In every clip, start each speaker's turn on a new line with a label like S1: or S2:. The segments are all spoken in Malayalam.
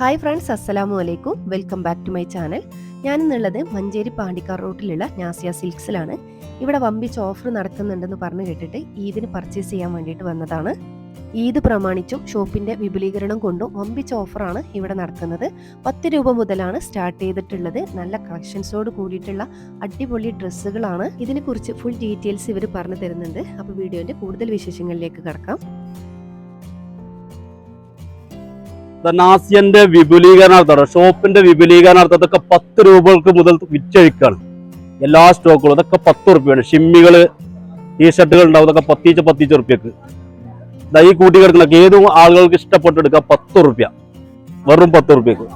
S1: ഹായ് ഫ്രണ്ട്സ് അസ്സലാമു അലൈക്കും welcome back to my channel ഞാനിന്നുള്ളത് Manjeri Pandikkad റോട്ടിലുള്ള നാസിയ സിൽക്സിലാണ്. ഇവിടെ വമ്പിച്ച് ഓഫർ നടത്തുന്നുണ്ടെന്ന് പറഞ്ഞു കേട്ടിട്ട് ഈദിന് പർച്ചേസ് ചെയ്യാൻ വേണ്ടിയിട്ട് വന്നതാണ്. ഈദ് പ്രമാണിച്ചും ഷോപ്പിന്റെ വിപുലീകരണം കൊണ്ടും വമ്പിച്ച ഓഫറാണ് ഇവിടെ നടക്കുന്നത് പത്ത് രൂപ മുതലാണ് സ്റ്റാർട്ട് ചെയ്തിട്ടുള്ളത്. നല്ല കളക്ഷൻസോട് കൂടിയിട്ടുള്ള അടിപൊളി ഡ്രസ്സുകളാണ്. ഇതിനെക്കുറിച്ച് ഫുൾ ഡീറ്റെയിൽസ് ഇവർ പറഞ്ഞു തരുന്നുണ്ട്. അപ്പോൾ വീഡിയോന്റെ കൂടുതൽ വിശേഷങ്ങളിലേക്ക് കടക്കാം.
S2: നാസിയന്റെ വിപുലീകരണാർത്ഥം ഷോപ്പിന്റെ വിപുലീകരണാർത്ഥം അതൊക്കെ പത്ത് രൂപകൾക്ക് മുതൽ വിറ്റഴിക്കാണ്. എല്ലാ സ്റ്റോക്കുകളും അതൊക്കെ പത്ത് റുപ്യാണ് ഷിമ്മികൾ ടീഷർട്ടുകൾ ഉണ്ടാവും അതൊക്കെ പത്തിച്ച് പത്തിച്ച് റുപ്യക്ക് ഈ കൂട്ടി കിടക്കുന്ന ഏത് ആളുകൾക്ക് ഇഷ്ടപ്പെട്ടെടുക്കുക പത്ത് റുപ്യ വെറും പത്ത് റുപ്യക്ക്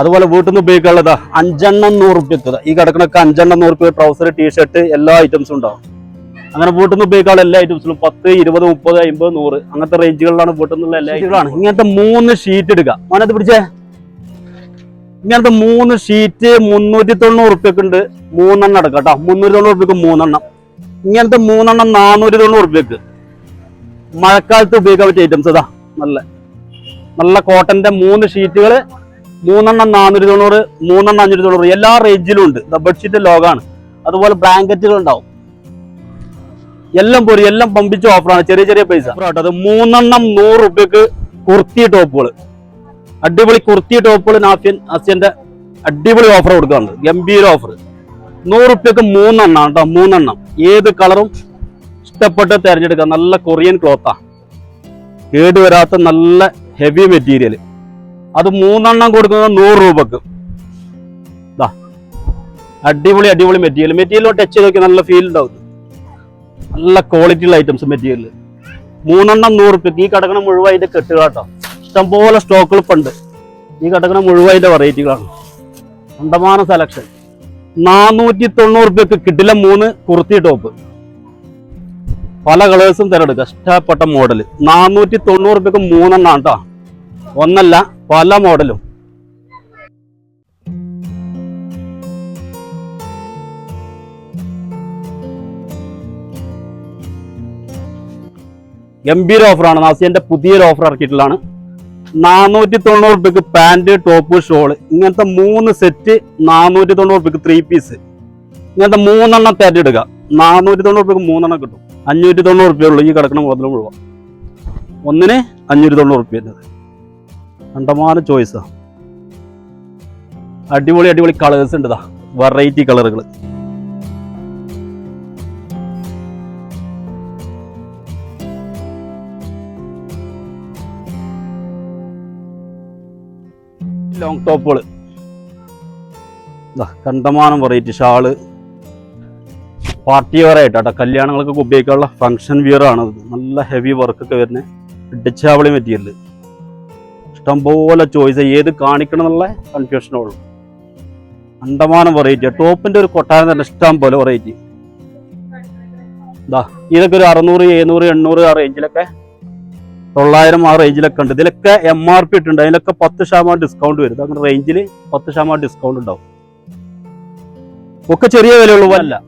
S2: അതുപോലെ വീട്ടിൽ നിന്ന് ഉപയോഗിക്കാനുള്ളതാ അഞ്ചെണ്ണം നൂറ് റുപ്യക്ക് ദാ ഈ കിടക്കണൊക്കെ അഞ്ചെണ്ണം നൂറ് റുപ്യ ട്രൗസർ ടീഷർട്ട് എല്ലാ ഐറ്റംസും ഉണ്ടാവും. അങ്ങനെ വീട്ടിൽ നിന്ന് ഉപയോഗിക്കാനുള്ള എല്ലാ ഐറ്റംസിലും പത്ത് ഇരുപത് മുപ്പത് അമ്പത് നൂറ്. അങ്ങനത്തെ റേഞ്ചുകളിലാണ് നിന്നുള്ള എല്ലാ ഐറ്റങ്ങളാണ് ഇങ്ങനത്തെ മൂന്ന് ഷീറ്റ് എടുക്കുക മോനത് പിടിച്ചേ. ഇങ്ങനത്തെ മൂന്ന് ഷീറ്റ് മുന്നൂറ്റി തൊണ്ണൂറ് റുപ്യക്ക് ഉണ്ട്. മൂന്നെണ്ണം എടുക്കാം കേട്ടോ. മുന്നൂറ്റി തൊണ്ണൂറ് റുപ്യക്ക് മൂന്നെണ്ണം. ഇങ്ങനത്തെ മൂന്നെണ്ണം നാനൂറ്റി തൊണ്ണൂറ് റുപ്യക്ക് മഴക്കാലത്ത് ഉപയോഗിക്കാൻ പറ്റിയ ഐറ്റംസ് ഇതാ. നല്ല നല്ല കോട്ടന്റെ മൂന്ന് ഷീറ്റുകൾ മൂന്നെണ്ണം നാനൂറ്റി തൊണ്ണൂറ് മൂന്നെണ്ണം അഞ്ഞൂറ്റി തൊണ്ണൂറ് എല്ലാ റേഞ്ചിലും ഉണ്ട്. ബെഡ്ഷീറ്റ് ലോഗാണ് അതുപോലെ ബ്ലാങ്കറ്റുകൾ ഉണ്ടാവും. എല്ലാം പോരി എല്ലാം പമ്പിച്ച ഓഫറാണ് ചെറിയ ചെറിയ പൈസ. കേട്ടോ അത് മൂന്നെണ്ണം നൂറ് റുപ്യക്ക് കുർത്തി ടോപ്പുകൾ അടിപൊളി കുർത്തി ടോപ്പുകൾ നാഫിയൻ അസ്യന്റെ അടിപൊളി ഓഫർ കൊടുക്കാണ് ഗംഭീര ഓഫർ നൂറ് റുപ്യക്ക് മൂന്നെണ്ണം കേട്ടോ മൂന്നെണ്ണം. ഏത് കളറും ഇഷ്ടപ്പെട്ട് തിരഞ്ഞെടുക്കാം. നല്ല കൊറിയൻ ക്ലോത്താ കേടുവരാത്ത നല്ല ഹെവി മെറ്റീരിയൽ അത് മൂന്നെണ്ണം കൊടുക്കുന്നത് നൂറ് രൂപക്ക്. അടിപൊളി അടിപൊളി മെറ്റീരിയൽ മെറ്റീരിയൽ ടച്ച് ചെയ്ത് നോക്കി നല്ല ഫീൽ ഉണ്ടാവും. നല്ല ക്വാളിറ്റി ഉള്ള ഐറ്റംസ് മെറ്റീരിയൽ മൂന്നെണ്ണം നൂറ് റുപ്യക്ക് ഈ കടകണ മുഴുവൻ അതിന്റെ കെട്ടുക കേട്ടോ. ഇഷ്ടംപോലെ ഉണ്ട്. ഈ കടകണ മുഴുവൻ അതിന്റെ വെറൈറ്റികളാണ് അണ്ടമാന സെലക്ഷൻ നാനൂറ്റി തൊണ്ണൂറ് റുപ്യക്ക് കിട്ടില്ല മൂന്ന് കുർത്തി ടോപ്പ് പല കളേഴ്സും തിരഞ്ഞെടുക്കുക. ഇഷ്ടപ്പെട്ട മോഡൽ നാനൂറ്റി തൊണ്ണൂറ് റുപ്യക്ക് മൂന്നെണ്ണം കേട്ടോ. ഒന്നല്ല പല മോഡലും ഗംഭീര ഓഫറാണ്. നാസിയന്റെ പുതിയൊരു ഓഫർ ഇറക്കിയിട്ടുള്ളതാണ്. നാനൂറ്റി തൊണ്ണൂറ് റുപ്യക്ക് പാന്റ് ടോപ്പ് ഷോൾ. ഇങ്ങനത്തെ മൂന്ന് സെറ്റ് നാനൂറ്റി തൊണ്ണൂറ് റുപ്യക്ക് ത്രീ പീസ് ഇങ്ങനത്തെ മൂന്നെണ്ണം തെരഞ്ഞെടുക്കുക നാനൂറ്റി തൊണ്ണൂറ് റുപ്യക്ക് മൂന്നെണ്ണം കിട്ടും. അഞ്ഞൂറ്റി തൊണ്ണൂറ് റുപ്യ ഉള്ളൂ. ഈ കിടക്കണ മുതൽ മുഴുവൻ. ഒന്നിന് അഞ്ഞൂറ്റി തൊണ്ണൂറ് റുപ്യ കണ്ടമാനം ചോയ്സാണ് അടിപൊളി അടിപൊളി കളേഴ്സ് ഉണ്ട് വെറൈറ്റി കളറുകൾ ലോങ് ടോപ്പുകൾ കണ്ടമാനം വെറൈറ്റി ഷാൾ. പാർട്ടി വെയർ ആയിട്ടാട്ടോ കല്യാണങ്ങൾക്കൊക്കെ ഉപയോഗിക്കാനുള്ള ഫങ്ഷൻ വിയർ ആണ് നല്ല ഹെവി വർക്കൊക്കെ വരുന്ന. ഇടിച്ചാവളി മെറ്റീരിയൽ ഇഷ്ടംപോലെ ചോയ്സ് ഏത് കാണിക്കണം എന്നുള്ള കൺഫ്യൂഷനേ ഉള്ളൂ. അണ്ടമാനം വെറൈറ്റി ടോപ്പിന്റെ ഒരു കൊട്ടാരം തന്നെ ഇഷ്ടം പോലെ വെറൈറ്റി ഇതാ ഇതൊക്കെ ഒരു അറുന്നൂറ് എഴുന്നൂറ് എണ്ണൂറ് ആ റേഞ്ചിലൊക്കെ തൊള്ളായിരം ആ റേഞ്ചിലൊക്കെ ഉണ്ട്. ഇതിലൊക്കെ എം ആർ പി ഇട്ടുണ്ട് അതിലൊക്കെ പത്ത് ശതമാനം ഡിസ്കൗണ്ട് വരും. അങ്ങനെ റേഞ്ചിൽ പത്ത് ശതമാനം ഡിസ്കൗണ്ട് ഉണ്ടാവും. ഒക്കെ ചെറിയ വിലയുള്ളൂ. അല്ല.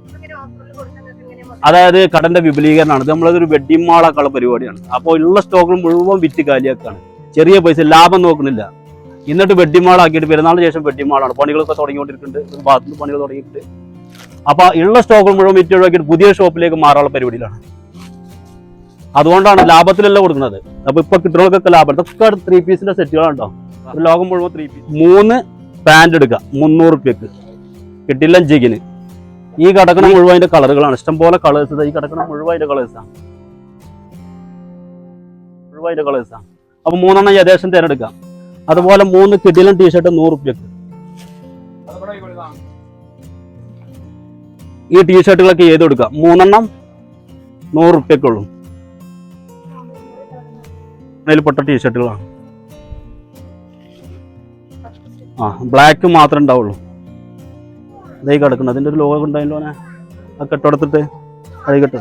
S2: അതായത് കടന്റെ വിപുലീകരണമാണ്. ഇത് നമ്മളതൊരു വെഡ്ഡിംഗ് മാളാക്കുള്ള പരിപാടിയാണ്. അപ്പോൾ ഉള്ള സ്റ്റോക്കുകൾ മുഴുവൻ വിറ്റ് കാലിയാക്കാണ്. ചെറിയ പൈസ ലാഭം നോക്കുന്നില്ല. എന്നിട്ട് വെഡിങ് മാളാക്കിയിട്ട് പെരുന്നാളിന് ശേഷം വെഡിങ് മാളാണ് പണികളൊക്കെ തുടങ്ങിക്കൊണ്ടിരിക്കുന്നുണ്ട്. ഭാഗത്തുനിന്ന് പണികൾ തുടങ്ങിയിട്ടുണ്ട് അപ്പൊ ഉള്ള സ്റ്റോക്കുകൾ മുഴുവൻ വിറ്റ് ഒഴിവാക്കിയിട്ട് പുതിയ ഷോപ്പിലേക്ക് മാറാനുള്ള പരിപാടിയിലാണ്. അതുകൊണ്ടാണ് ലാഭത്തിലല്ല കൊടുക്കുന്നത്. അപ്പൊ ഇപ്പൊ കിട്ടുന്നവർക്കൊക്കെ ലാഭം. ഇതൊക്കെ ത്രീ പീസിന്റെ സെറ്റുകളുണ്ടോ ലോകം മുഴുവൻ ത്രീ പീസ് മൂന്ന് പാന്റ് എടുക്കുക. മുന്നൂറ് റുപ്യക്ക് കിട്ടില്ല ജിഗിന് ഈ കിടക്കണ മുഴുവൻ അതിന്റെ കളറുകളാണ്. ഇഷ്ടംപോലെ കളേഴ്സ് ഈ കിടക്കണ മുഴുവൻ അതിന്റെ കളേഴ്സാണ് മുഴുവൻ അതിന്റെ കളേഴ്സാണ് അപ്പൊ മൂന്നെണ്ണം ഏകദേശം തിരഞ്ഞെടുക്കാം അതുപോലെ മൂന്ന് കിടിലൻ ടീഷർട്ട് നൂറ് റുപ്യക്ക് ഈ ടീഷർട്ടുകളൊക്കെ ചെയ്ത് കൊടുക്കാം മൂന്നെണ്ണം നൂറ് റുപ്യക്കുള്ളൂ അതിൽപ്പെട്ട ടീഷർട്ടുകളാണ്. ആ ബ്ലാക്ക് മാത്രമേ ഉണ്ടാവുള്ളൂ. ഇതേ കിടക്കുന്നത്. അതിന്റെ ഒരു ലോഗോ ഉണ്ടായല്ലോ ആ കെട്ടെടുത്തിട്ട് കെട്ടോ.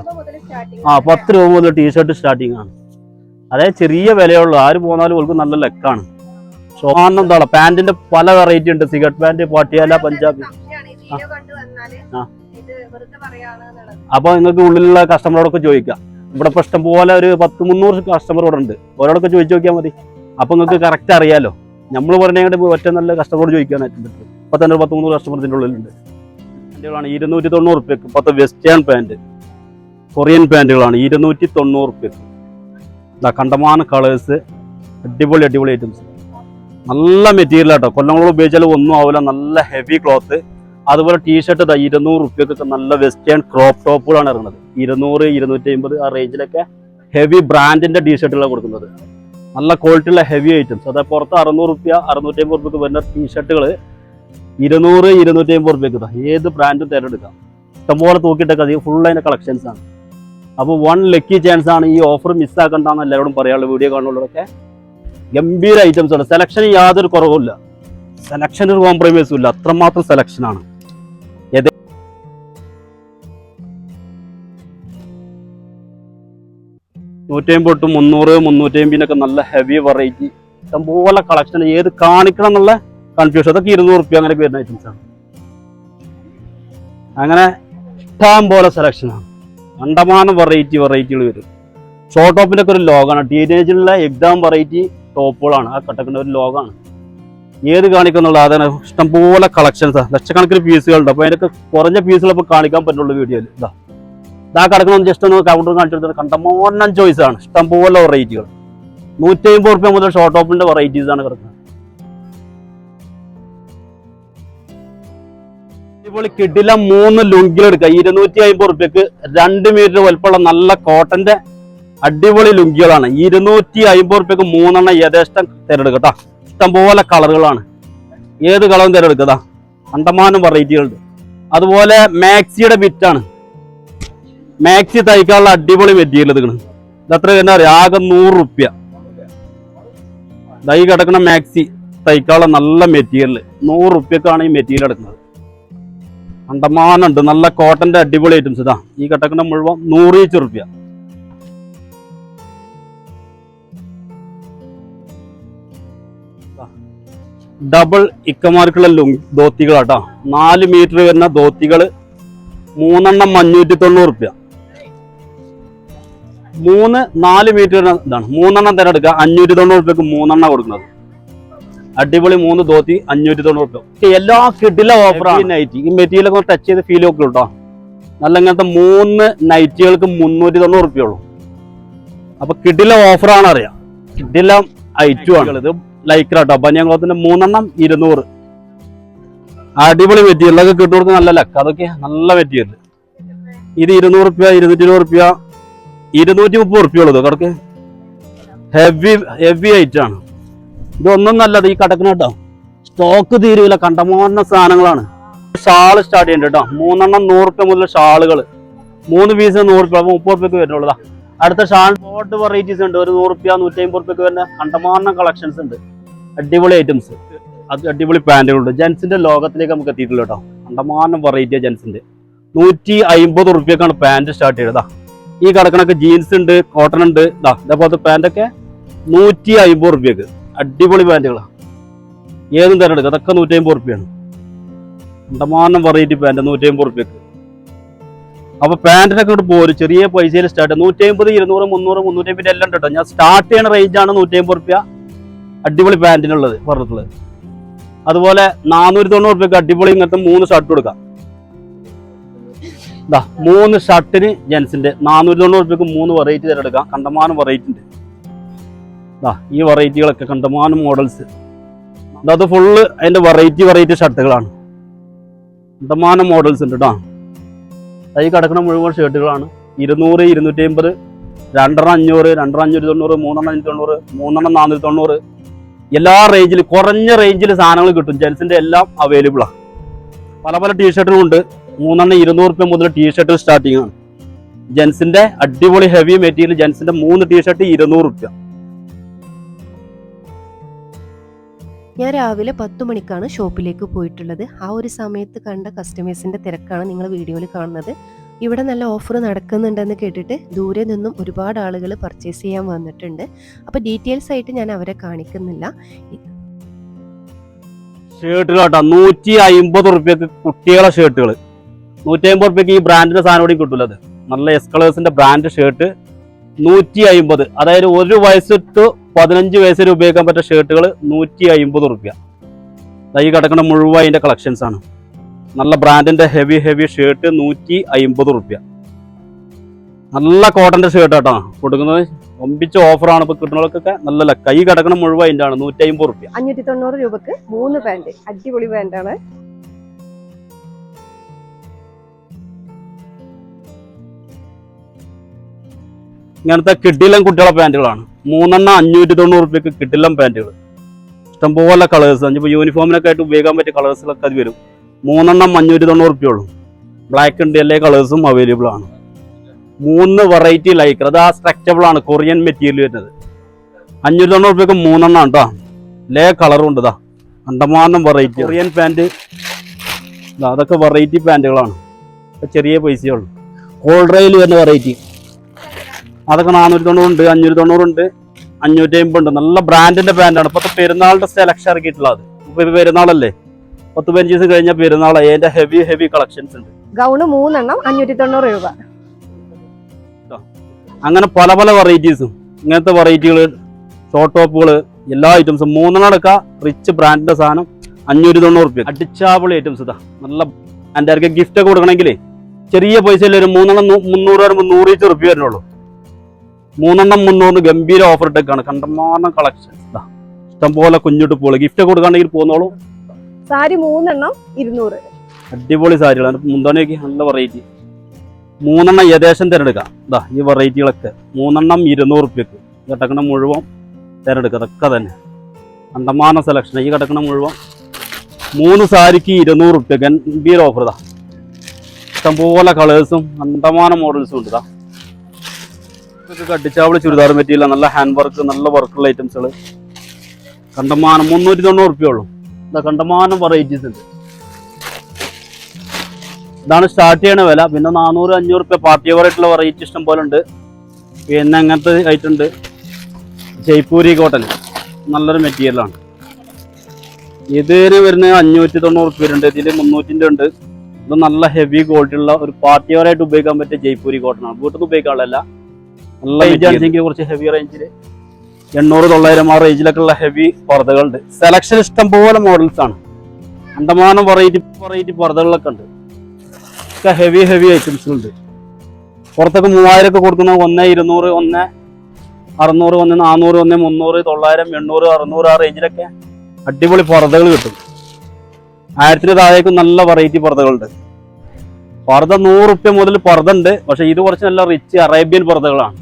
S2: ആ പത്ത് രൂപ മുതൽ ടീഷർട്ട് സ്റ്റാർട്ടിങ് ആണ്. അതായത് ചെറിയ വിലയുള്ളൂ. ആര് പോന്നാലും ഓൾക്ക് നല്ല ലെക്കാണ്. ഷോമാനം എന്താണ്? പാന്റിന്റെ പല വെറൈറ്റി ഉണ്ട്. Cigarette pant Patiala Punjabi. ആ. അപ്പൊ നിങ്ങൾക്ക് ഉള്ളിലുള്ള കസ്റ്റമറോടൊക്കെ ചോദിക്കാം. ഇവിടെ ഇപ്പൊ ഇഷ്ടംപോലെ ഒരു പത്ത് മുന്നൂറ് കസ്റ്റമർ ഇവിടെ ഉണ്ട്. ഓരോടൊക്കെ ചോദിച്ചു നോക്കിയാൽ മതി. അപ്പൊ നിങ്ങൾക്ക് കറക്റ്റ് അറിയാലോ. നമ്മൾ പറഞ്ഞാൽ ഒറ്റ നല്ല കസ്റ്റമറോട് ചോദിക്കാനായിട്ടുണ്ട് ഇപ്പൊ തന്നെ ഒരു പത്ത് മുന്നൂറ് കസ്റ്റമറിന്റെ ഉള്ളിലുണ്ട്. പാന്റുകളാണ് ഇരുന്നൂറ്റി തൊണ്ണൂറ് റുപ്യക്ക് ഇപ്പോഴത്തെ വെസ്റ്റേൺ പാന്റ് കൊറിയൻ പാന്റുകളാണ് ഇരുന്നൂറ്റി തൊണ്ണൂറ് റുപ്യക്ക് ഇതാ കണ്ടമാന കളേഴ്സ് അടിപൊളി അടിപൊളി ഐറ്റംസ് നല്ല മെറ്റീരിയൽ ആട്ടോ. കൊല്ലങ്ങളോട് ഉപയോഗിച്ചാൽ ഒന്നും ആവില്ല നല്ല ഹെവി ക്ലോത്ത് അതുപോലെ ടീഷർട്ട് ഇരുന്നൂറ് റുപ്യക്കൊക്കെ നല്ല വെസ്റ്റേൺ ക്രോപ്പ് ടോപ്പുകളാണ് ഇറങ്ങുന്നത്. ഇരുന്നൂറ് ഇരുന്നൂറ്റി അമ്പത് ആ റേഞ്ചിലൊക്കെ ഹെവി ബ്രാൻഡിന്റെ ടീഷർട്ടുകളാണ് കൊടുക്കുന്നത്. നല്ല ക്വാളിറ്റിയുള്ള ഹെവി ഐറ്റംസ് അതായത് പുറത്ത് അറുന്നൂറ് റുപ്യ അറുന്നൂറ്റി അമ്പത് റുപ്യക്ക് വരുന്ന ടീഷർട്ടുകൾ ഇരുന്നൂറ് ഇരുന്നൂറ്റി അമ്പത് റുപ്യക്ക് ഏത് ബ്രാൻഡും തിരഞ്ഞെടുക്കാം ഇഷ്ടംപോലെ തൂക്കിയിട്ടൊക്കെ അത് ഫുൾ അതിന്റെ കളക്ഷൻസ് ആണ്. അപ്പോൾ വൺ ലക്കി ചാൻസ് ആണ് ഈ ഓഫർ മിസ്സാക്കണ്ടെന്ന് എല്ലാവരോടും പറയാനുള്ള വീഡിയോ കാണുന്നവരൊക്കെ ഗംഭീര ഐറ്റംസ് ആണ്. സെലക്ഷൻ യാതൊരു കുറവുമില്ല. സെലക്ഷൻ ഒരു കോംപ്രമൈസും ഇല്ല. അത്രമാത്രം സെലക്ഷൻ നൂറ്റി ടു മുന്നൂറ് മുന്നൂറ്റി അമ്പതിനൊക്കെ നല്ല ഹെവി വെറൈറ്റി ഇഷ്ടംപോലെ കളക്ഷൻ ഏത് കാണിക്കണം എന്നുള്ള കൺഫ്യൂഷൻ അതൊക്കെ ഇരുന്നൂറ് റുപ്യ അങ്ങനെ വരുന്ന ഐറ്റംസ് ആണ്. അങ്ങനെ ഇഷ്ടം പോലെ സെലക്ഷൻ ആണ്. കണ്ടമാനം വെറൈറ്റി വെറൈറ്റികൾ വരും. ഷോർട്ട് ടോപ്പിന്റെ ഒക്കെ ഒരു ലോഗാണ് ടീനേജിലുള്ള എക്സാം വെറൈറ്റി ടോപ്പുകളാണ് ആ കട്ടക്കിന്റെ ഒരു ലോഗാണ് ഏത് കാണിക്കുന്നുള്ള അതാണ് ഇഷ്ടംപോലെ കളക്ഷൻസ് ലക്ഷക്കണക്കിന് പീസുകളുണ്ട് അപ്പോൾ അതിനൊക്കെ കുറഞ്ഞ പീസുകൾ ഇപ്പൊ കാണിക്കാൻ പറ്റുള്ളൂ വീഡിയോയിൽ ഇതാ. ഇതാ കിടക്കണം ജസ്റ്റ് ഒന്ന് കൗണ്ടർ കാണിച്ചെടുത്തത് കണ്ടമാനം ചോയ്സ് ആണ്. ഇഷ്ടംപോലെ വെറൈറ്റികൾ നൂറ്റി അമ്പത് റുപ്യ മുതൽ ഷോർട്ട് ടോപ്പിന്റെ വെറൈറ്റീസ് ആണ് കിടക്കുന്നത്. ഇതുപോലെ കിടില മൂന്ന് ലുങ്കിൽ എടുക്കുക. ഇരുന്നൂറ്റി അമ്പത് റുപ്യക്ക് രണ്ട് മീറ്റർ വലുപ്പമുള്ള നല്ല കോട്ടന്റെ അടിപൊളി ലുങ്കികളാണ്. ഇരുന്നൂറ്റി അമ്പത് റുപ്യക്ക് മൂന്നെണ്ണം യഥേഷ്ടം തിരഞ്ഞെടുക്കുക കേട്ടോ ഇഷ്ടംപോലെ കളറുകളാണ്. ഏത് കളറും തിരഞ്ഞെടുക്കുക കണ്ടമാനം വെറൈറ്റികളുണ്ട് അതുപോലെ മാക്സിയുടെ ബിറ്റാണ് മാക്സി തയ്ക്കാനുള്ള അടിപൊളി മെറ്റീരിയൽ എടുക്കണം ഇതത്ര തന്നെ അറിയാം? ആകെ നൂറ് റുപ്യ. തൈ കിടക്കുന്ന മാക്സി തയ്ക്കാനുള്ള നല്ല മെറ്റീരിയൽ. നൂറ് റുപ്യക്കാണ് ഈ മെറ്റീരിയൽ എടുക്കുന്നത്. അണ്ടമാനുണ്ട് നല്ല കോട്ടന്റെ അടിപൊളി ഐറ്റംസ് ഇതാ. ഈ കിടക്കുന്ന മുഴുവൻ നൂറ് ഈച്ച് റുപ്യ. ഡബിൾ ഇക്കമാർക്കുള്ള ലുങ് ധോത്തികളാട്ടോ നാല് മീറ്റർ വരുന്ന ധോത്തികൾ മൂന്നെണ്ണം അഞ്ഞൂറ്റി തൊണ്ണൂറ് റുപ്യ. മൂന്ന് നാല് മീറ്റർ ഇതാണ്. മൂന്നെണ്ണം തിരഞ്ഞെടുക്കുക. അഞ്ഞൂറ്റി തൊണ്ണൂറ് രൂപയ്ക്ക് മൂന്നെണ്ണം കൊടുക്കുന്നത്. അടിപൊളി മൂന്ന് ധോത്തി അഞ്ഞൂറ്റി തൊണ്ണൂറ് രൂപ എല്ലാ കിടില ഓഫറാണ് നൈറ്റി ഈ മെറ്റീരിയൽ ഒക്കെ ടച്ച് ചെയ്ത് ഫീൽ ഒക്കെ കേട്ടോ നല്ല ഇങ്ങനത്തെ മൂന്ന് നൈറ്റികൾക്ക് മുന്നൂറ്റി തൊണ്ണൂറ് രൂപയുള്ളൂ ഉള്ളൂ. അപ്പൊ ഓഫർ ഓഫറാണ് അറിയാം. കിഡിലെ ഐറ്റം ആണ്. ഇത് ലൈക്രാട്ടോ ബനിയങ്കുളത്തിന്റെ മൂന്നെണ്ണം ഇരുന്നൂറ്. അടിപൊളി മെറ്റീരിയലൊക്കെ കിട്ടുകൊടുത്ത് നല്ല ലക്ക് അതൊക്കെ നല്ല മെറ്റീരിയൽ ഇത് ഇരുന്നൂറ് രൂപ ഇരുന്നൂറ്റി ഇരുപത് റുപ്യ ഇരുന്നൂറ്റി മുപ്പത് റുപ്യ ഉള്ളത് കടക്ക് ഹെവി ഹെവി ആണ്. ഇതൊന്നും നല്ലത് ഈ കടക്കിന് കേട്ടോ. സ്റ്റോക്ക് തീരുവില്ല കണ്ടമാന സാധനങ്ങളാണ്. ഷാൾ സ്റ്റാർട്ട് ചെയ്യുന്നുണ്ട് കേട്ടോ. മൂന്നെണ്ണം നൂറ് റുപ്യ മുതൽ ഷാളുകൾ മൂന്ന് പീസ് നൂറ് റുപ്യ മുപ്പത് റുപ്യക്ക് വരുന്നുള്ളതാ. അടുത്ത ഷാൾ ബോട്ട് വെറൈറ്റീസ് ഉണ്ട്. ഒരു നൂറ് റുപ്യ നൂറ്റി അമ്പത് റുപ്യക്ക് വരുന്ന കണ്ടമാന കളക്ഷൻസ് ഉണ്ട്. അടിപൊളി ഐറ്റംസ് അത് അടിപൊളി പാന്റുകളുണ്ട് ജെൻസിന്റെ ലോകത്തിലേക്ക് നമുക്ക് എത്തിയിട്ടുള്ളൂ കേട്ടോ. കണ്ടമാനം വെറൈറ്റിയാണ് ജെൻസിന്റെ നൂറ്റി അമ്പത് റുപ്യക്കാണ് പാന്റ് സ്റ്റാർട്ട് ചെയ്തതാ. ഈ കിടക്കണൊക്കെ ജീൻസ് ഉണ്ട് കോട്ടൺ ഉണ്ട്. ഇതാ ഇതേപോലത്തെ പാന്റൊക്കെ നൂറ്റി അമ്പത് റുപ്യക്ക്. അടിപൊളി പാന്റുകളാണ് ഏതും തിരഞ്ഞെടുക്കുക അതൊക്കെ നൂറ്റി അമ്പത് റുപ്യാണ്. കണ്ടമാനം വെറൈറ്റി പാന്റ് നൂറ്റി അമ്പത് റുപ്യക്ക്. അപ്പൊ പാന്റിനൊക്കെ ഇവിടെ പോരും. ചെറിയ പൈസയിൽ സ്റ്റാർട്ട് നൂറ്റി അമ്പത് ഇരുന്നൂറ് മുന്നൂറ് മുന്നൂറ്റി അമ്പത് എല്ലാം കേട്ടോ ഞാൻ സ്റ്റാർട്ട് ചെയ്യുന്ന റേഞ്ച് ആണ് നൂറ്റി അമ്പത് റുപ്യ അടിപൊളി പാന്റിനുള്ളത് പറഞ്ഞിട്ടുള്ളത്. അതുപോലെ നാനൂറ്റി തൊണ്ണൂറ് റുപ്യക്ക് അടിപൊളി ഇങ്ങനത്തെ മൂന്ന് ഷർട്ട് കൊടുക്കാം ഇതാ മൂന്ന് ഷർട്ടിന് ജെൻസിന്റെ നാനൂറ്റി തൊണ്ണൂറ് രൂപയ്ക്ക് മൂന്ന് വെറൈറ്റി തിരഞ്ഞെടുക്കാം. കണ്ടമാനം വെറൈറ്റി ഉണ്ട്. ഇതാ ഈ വെറൈറ്റികളൊക്കെ കണ്ടമാനം മോഡൽസ് അത് ഫുള്ള് അതിന്റെ വെറൈറ്റി വെറൈറ്റി ഷർട്ടുകളാണ്. കണ്ടമാനം മോഡൽസ് ഉണ്ട് കേട്ടോ ഈ കിടക്കുന്ന മുഴുവൻ ഷർട്ടുകളാണ് ഇരുന്നൂറ് ഇരുന്നൂറ്റി അമ്പത് രണ്ടെണ്ണം അഞ്ഞൂറ് രണ്ടെണ്ണം അഞ്ഞൂറ്റി തൊണ്ണൂറ് മൂന്നെണ്ണം അഞ്ഞൂറ്റി തൊണ്ണൂറ് മൂന്നെണ്ണം നാനൂറ്റി തൊണ്ണൂറ്. എല്ലാ റേഞ്ചിൽ കുറഞ്ഞ റേഞ്ചിൽ സാധനങ്ങൾ കിട്ടും. ജെൻസിന്റെ എല്ലാം അവൈലബിൾ ആണ് പല പല ടീഷർട്ടുകളും ഉണ്ട്. മൂന്നെണ്ണം ഇരുന്നൂറ് രൂപ മുതൽ ടീഷർട്ട് സ്റ്റാർട്ടിംഗ് ആണ്. ജെൻസിന്റെ അടിപൊളി ഹെവി മെറ്റീരിയൽ ജെൻസിന്റെ മൂന്ന് ടീഷർട്ട് ഇരുന്നൂറ് രൂപ
S1: ഞാൻ രാവിലെ പത്ത് മണിക്കാണ് ഷോപ്പിലേക്ക് പോയിട്ടുള്ളത്. ആ ഒരു സമയത്ത് കണ്ട കസ്റ്റമേഴ്സിന്റെ തിരക്കാണ് നിങ്ങൾ വീഡിയോയിൽ കാണുന്നത്. ഇവിടെ നല്ല ഓഫർ നടക്കുന്നുണ്ടെന്ന് കേട്ടിട്ട് ദൂരെ നിന്നും ഒരുപാട് ആളുകൾ പർച്ചേസ് ചെയ്യാൻ വന്നിട്ടുണ്ട്. അപ്പോൾ ഡീറ്റെയിൽസ് ആയിട്ട് ഞാൻ അവരെ കാണിക്കുന്നില്ല.
S2: ഷർട്ടുകൾ കേട്ടോ നൂറ്റി അമ്പത് റുപ്യക്ക് കുട്ടികളെ ഷർട്ടുകൾ നൂറ്റി അമ്പത് റുപ്യക്ക് ഈ ബ്രാൻഡിന്റെ സാധനം കൂടി കിട്ടൂല അത്. നല്ല എസ്കളേഴ്സിന്റെ ബ്രാൻഡ് ഷർട്ട് നൂറ്റി അമ്പത് അതായത് ഒരു വയസ്സ് ടു പതിനഞ്ച് വയസ്സ് വരെ ഉപയോഗിക്കാൻ പറ്റുന്ന ഷർട്ടുകൾ നൂറ്റി അമ്പത് റുപ്യ. ഈ കിടക്കുന്ന മുഴുവൻ അതിന്റെ കളക്ഷൻസ് ആണ്. നല്ല ബ്രാൻഡിന്റെ ഹെവി ഹെവി ഷർട്ട് നൂറ്റി അമ്പത് റുപ്യ. നല്ല കോട്ടന്റെ ഷർട്ട് കേട്ടോ കൊടുക്കുന്നത് ഒമ്പിച്ച ഓഫറാണ് ഇപ്പൊ കിട്ടുന്നവർക്കൊക്കെ നല്ല കൈ കിടക്കണ മുഴുവൻ അതിന്റെ ആണ് നൂറ്റി അമ്പത് റുപ്യ.
S3: അഞ്ഞൂറ്റി തൊണ്ണൂറ് രൂപക്ക് മൂന്ന് പാന്റ് അടിപൊളി പാന്റാണ്
S2: ഇങ്ങനത്തെ കിഡിലം കുട്ടികളെ പാന്റുകളാണ്. മൂന്നെണ്ണം അഞ്ഞൂറ്റി തൊണ്ണൂറ് റുപ്യക്ക് കിഡിലം പാന്റുകൾ. ഇഷ്ടംപോലെ കളേഴ്സ് അഞ്ചിപ്പോൾ യൂണിഫോമിനൊക്കെ ആയിട്ട് ഉപയോഗിക്കാൻ പറ്റിയ കളേഴ്സിലൊക്കെ അത് വരും. മൂന്നെണ്ണം അഞ്ഞൂറ്റി തൊണ്ണൂറ് റുപ്യ ഉള്ളൂ. ബ്ലാക്ക് ഉണ്ട് എല്ലാ കളേഴ്സും അവൈലബിൾ ആണ്. മൂന്ന് വെറൈറ്റി ലൈക്കർ അത് ആ സ്ട്രക്ചബിൾ ആണ് കൊറിയൻ മെറ്റീരിയൽ വരുന്നത്. അഞ്ഞൂറ്റി തൊണ്ണൂറ് റുപ്യക്ക് മൂന്നെണ്ണം ഉണ്ടോ ലേ കളറും ഉണ്ട് ഇതാ. അണ്ടമാനം വെറൈറ്റി കൊറിയൻ പാന്റ് അതൊക്കെ വെറൈറ്റി പാന്റുകളാണ് ചെറിയ പൈസയേ ഉള്ളൂ. കോൾഡ്രയിൽ വരുന്ന വെറൈറ്റി അതൊക്കെ നാനൂറ്റി തൊണ്ണൂറുണ്ട് അഞ്ഞൂറ്റി തൊണ്ണൂറുണ്ട് അഞ്ഞൂറ്റി അമ്പത് ഉണ്ട്. നല്ല ബ്രാൻഡിന്റെ പാന്റാണ് ഇപ്പോഴത്തെ പെരുന്നാളിന്റെ സെലക്ഷൻ ഇറക്കിയിട്ടുള്ളത് ഇപ്പൊ പെരുന്നാളല്ലേ? പത്ത് പതിനഞ്ച് ദിവസം കഴിഞ്ഞ പെരുന്നാൾ അതിന്റെ ഹെവി ഹെവി കളക്ഷൻസ് ഉണ്ട്.
S3: ഗൗണ് മൂന്നെണ്ണം അഞ്ഞൂറ്റി തൊണ്ണൂറ് രൂപ.
S2: അങ്ങനെ പല പല വെറൈറ്റീസും ഇങ്ങനത്തെ വെറൈറ്റികൾ ഷോർട്ട് ടോപ്പുകൾ എല്ലാ ഐറ്റംസും മൂന്നെണ്ണം എടുക്കുക റിച്ച് ബ്രാൻഡിന്റെ സാധനം അഞ്ഞൂറ്റി തൊണ്ണൂറ് റുപ്യ. അടിച്ചാപൊളി ഐറ്റംസ് ഇതാ. നല്ല എന്റെ ആർക്ക് ഗിഫ്റ്റ് ഒക്കെ കൊടുക്കണമെങ്കിൽ ചെറിയ പൈസയിൽ ഒരു മൂന്നെണ്ണം മുന്നൂറ് വരുമ്പോൾ നൂറ് ഈച്ച് റുപ്യ വരുന്നുള്ളൂ. മൂന്നെണ്ണം മുന്നൂറിന് ഗംഭീര ഓഫർ ഇട്ടേക്കാണ്. കണ്ടമാനം കളക്ഷൻ ഇഷ്ടംപോലെ കുഞ്ഞിട്ട് പോകുക ഗിഫ്റ്റ് ഒക്കെ കൊടുക്കാണെങ്കിൽ പോന്നോളൂ.
S3: സാരി മൂന്നെണ്ണം ഇരുന്നൂറ്.
S2: അടിപൊളി സാരികളാണ്. മുന്തോണിയൊക്കെ നല്ല വെറൈറ്റി മൂന്നെണ്ണം ഏകദേശം തിരഞ്ഞെടുക്കാം. ഇതാ ഈ വെറൈറ്റികളൊക്കെ മൂന്നെണ്ണം ഇരുന്നൂറ് റുപ്യക്ക് കിടക്കണ മുഴുവൻ തിരഞ്ഞെടുക്കുക അതൊക്കെ തന്നെ. കണ്ടമാന സെലക്ഷൻ ഈ കിടക്കണ മുഴുവൻ മൂന്ന് സാരിക്ക് ഇരുന്നൂറ് റുപ്യ ഗംഭീര ഓഫർ ഇതാ. ഇഷ്ടംപോലെ കളേഴ്സും കണ്ടമാന മോഡൽസും ഉണ്ട്. ഇതാ ഇതൊക്കെ കട്ടിച്ചാവളി ചുരിദാർ മെറ്റീരിയൽ നല്ല ഹാൻഡ് വർക്ക് നല്ല വർക്കുള്ള ഐറ്റംസുകൾ കണ്ടമാനം മുന്നൂറ്റി തൊണ്ണൂറ് റുപ്യ ഉള്ളൂ ഇതാ കണ്ടമാനം വെറൈറ്റീസ് ഉണ്ട്. ഇതാണ് സ്റ്റാർട്ട് ചെയ്യണ വില. പിന്നെ നാനൂറ് അഞ്ഞൂറ് റുപ്യ പാർട്ടി ആയിട്ടുള്ള വെറൈറ്റി ഇഷ്ടം പോലെ ഉണ്ട്. പിന്നെ അങ്ങനത്തെ ഐറ്റം ഉണ്ട്. ജയ്പൂരി കോട്ടൺ നല്ലൊരു മെറ്റീരിയലാണ് ഇതിന് വരുന്ന അഞ്ഞൂറ്റി തൊണ്ണൂറ് റുപ്യ ഉണ്ട്. ഇതിൽ മുന്നൂറ്റിന്റെ ഉണ്ട്. ഇത് നല്ല ഹെവി ക്വാളിറ്റി ഉള്ള ഒരു പാർട്ടി ആയിട്ട് ഉപയോഗിക്കാൻ പറ്റിയ ജയ്പൂരി കോട്ടൺ ആണ്. വീട്ടിൽ നിന്ന് ഉപയോഗിക്കാനുള്ളതല്ല നല്ല റേഞ്ച് ആണെങ്കിൽ കുറച്ച് ഹെവി റേഞ്ചിൽ എണ്ണൂറ് തൊള്ളായിരം ആ റേഞ്ചിലൊക്കെ ഉള്ള ഹെവി പർദ്ദകളുണ്ട്. സെലക്ഷൻ ഇഷ്ടം പോലെ മോഡൽസ് ആണ്. അണ്ടമാനം വെറൈറ്റി വെറൈറ്റി പർദ്ദകളൊക്കെ ഉണ്ട്. ഒക്കെ ഹെവി ഹെവി ഐറ്റംസുകളുണ്ട് പുറത്തൊക്കെ മൂവായിരം ഒക്കെ കൊടുക്കുന്ന ഒന്ന് ഇരുന്നൂറ് ഒന്ന് അറുന്നൂറ് ഒന്ന് നാനൂറ് ഒന്ന് മുന്നൂറ് തൊള്ളായിരം എണ്ണൂറ് അറുന്നൂറ് ആ റേഞ്ചിലൊക്കെ അടിപൊളി പർദ്ദകൾ കിട്ടും. ആയിരത്തിന് താഴേക്കും നല്ല വെറൈറ്റി പർദ്ദകളുണ്ട്. പർദ്ദ നൂറ് റുപ്യ മുതൽ പർദ്ദ ഉണ്ട്. പക്ഷെ ഇത് കുറച്ച് നല്ല റിച്ച് അറേബ്യൻ പർദ്ദകളാണ്.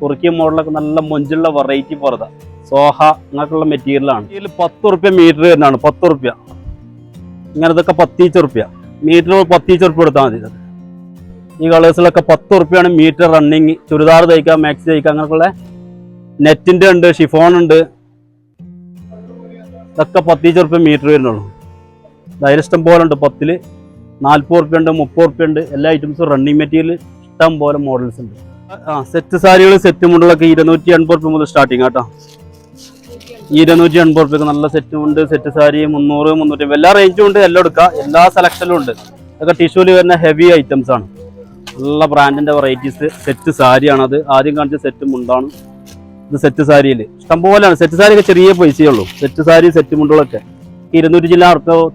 S2: തുർക്കി മോഡലൊക്കെ നല്ല മൊഞ്ചുള്ള വെറൈറ്റി പർദ്ദ സോഹ അങ്ങനെയൊക്കെയുള്ള മെറ്റീരിയലാണ് ഇതിൽ പത്ത് റുപ്യ മീറ്റർ വരുന്നതാണ് പത്ത് റുപ്യ ഇങ്ങനത്തൊക്കെ പത്തീച്ച റുപ്യ മീറ്റർ പത്തീച്ച റുപ്യ കൊടുത്താൽ മതി. ഈ കളേഴ്സിലൊക്കെ പത്ത് റുപ്യാണ് മീറ്റർ റണ്ണിങ് ചുരിദാർ തയ്ക്കാം മാക്സ് തയ്ക്കാം അങ്ങനെയുള്ള നെറ്റിന്റെ ഉണ്ട് ഷിഫോൺ ഉണ്ട്. ഇതൊക്കെ പത്തീച്ച റുപ്യ മീറ്റർ വരുന്നുള്ളൂ ധൈര്യഷ്ടം പോലെ ഉണ്ട് പത്തിൽ നാൽപ്പത് റുപ്യ ഉണ്ട് മുപ്പത് റുപ്യ ഉണ്ട്. എല്ലാ ഐറ്റംസും റണ്ണിങ് മെറ്റീരിയൽ ഇഷ്ടം പോലെ മോഡൽസ് ഉണ്ട്. ആ സെറ്റ് സാരികൾ സെറ്റ് മുണ്ടുകളൊക്കെ ഇരുന്നൂറ്റി എൺപത് രൂപ മുതൽ സ്റ്റാർട്ടിങ് കേട്ടോ ഇരുന്നൂറ്റി എൺപത് രൂപയ്ക്ക് നല്ല സെറ്റും ഉണ്ട് സെറ്റ് സാരി മുന്നൂറ് മുന്നൂറ്റി. എല്ലാ റേഞ്ചും ഉണ്ട് എല്ലാം എടുക്കാം. എല്ലാ സെലക്ഷനും ഉണ്ട്. ഇതൊക്കെ ടിഷ്യൂൽ വരുന്ന ഹെവി ഐറ്റംസ് ആണ്. നല്ല ബ്രാൻഡിന്റെ വെറൈറ്റീസ് സെറ്റ് സാരിയാണത് ആദ്യം കാണിച്ച സെറ്റ് മുണ്ടാണ്. ഇത് സെറ്റ് സാരിയിൽ ഇഷ്ടംപോലെയാണ്. സെറ്റ് സാരി ഒക്കെ ചെറിയ പൈസയേ ഉള്ളൂ. സെറ്റ് സാരി സെറ്റ് മുണ്ടുകളൊക്കെ ഇരുന്നൂറ്റി ജില്ല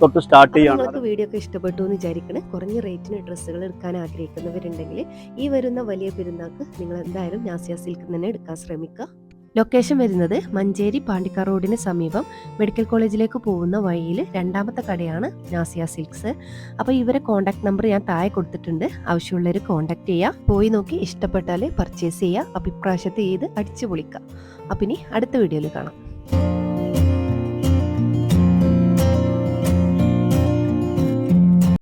S2: തൊട്ട് സ്റ്റാർട്ട് ചെയ്യാണ്.
S1: വീഡിയോ ഒക്കെ ഇഷ്ടപ്പെട്ടു എന്ന് വിചാരിക്കണേ. കുറഞ്ഞ റേറ്റിന് ഡ്രസ്സുകൾ എടുക്കാൻ ആഗ്രഹിക്കുന്നവരുണ്ടെങ്കിൽ ഈ വരുന്ന വലിയ പെരുന്നാൾക്ക് നിങ്ങൾ എന്തായാലും നാസിയ സിൽക്ക് തന്നെ എടുക്കാൻ ശ്രമിക്കുക. ലൊക്കേഷൻ വരുന്നത് മഞ്ചേരി പാണ്ടിക്കാർ റോഡിന് സമീപം മെഡിക്കൽ കോളേജിലേക്ക് പോകുന്ന വഴിയിൽ രണ്ടാമത്തെ കടയാണ് നാസിയ സിൽക്സ് അപ്പോൾ ഇവരെ കോൺടാക്ട് നമ്പർ ഞാൻ താഴെ കൊടുത്തിട്ടുണ്ട്. ആവശ്യമുള്ളവർ കോൺടാക്ട് ചെയ്യാം. പോയി നോക്കി ഇഷ്ടപ്പെട്ടാൽ പർച്ചേസ് ചെയ്യുക അപ്പോൾ ഇപ്രാവശ്യത്തെ ഇത് അടിച്ചു പൊളിക്കുക അപ്പം ഇനി അടുത്ത വീഡിയോയിൽ കാണാം.